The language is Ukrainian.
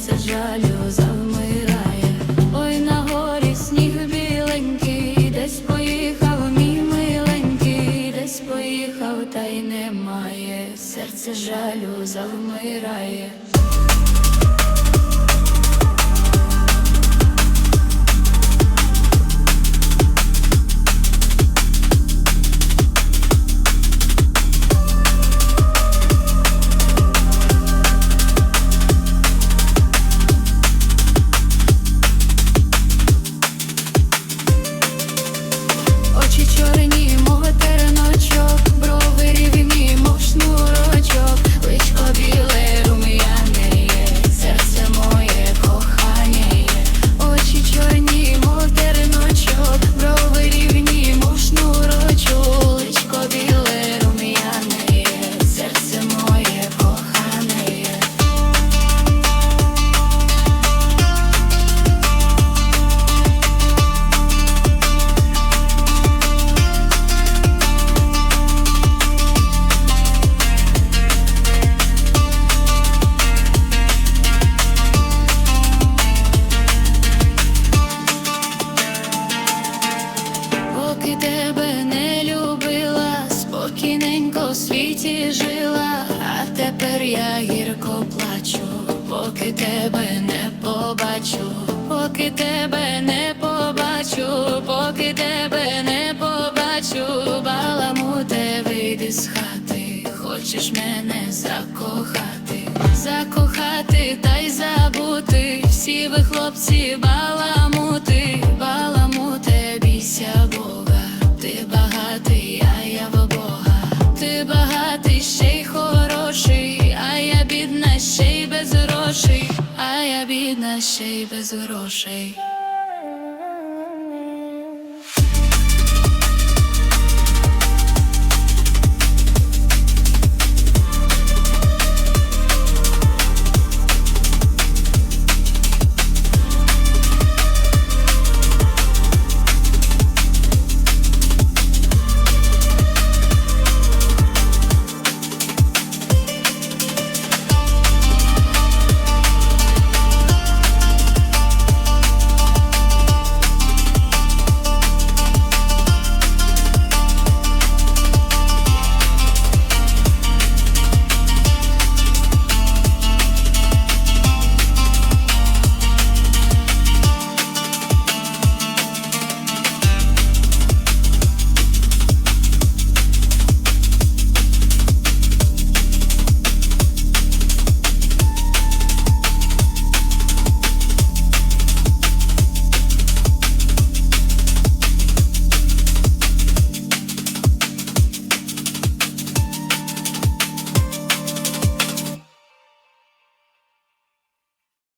серце жалю завмирає, ой на горі сніг біленький, десь поїхав, мій миленький, десь поїхав, та й немає, серце жалю завмирає. Поки тебе не любила, спокійненько в світі жила, а тепер я гірко плачу, поки тебе не побачу, поки тебе не побачу, поки тебе не побачу, баламуте вийди з хати, хочеш мене закохати, закохати та й забути, всі ви хлопці баламути, ще й хороший, а я бідна, ще й без грошей, а я бідна, ще й без грошей.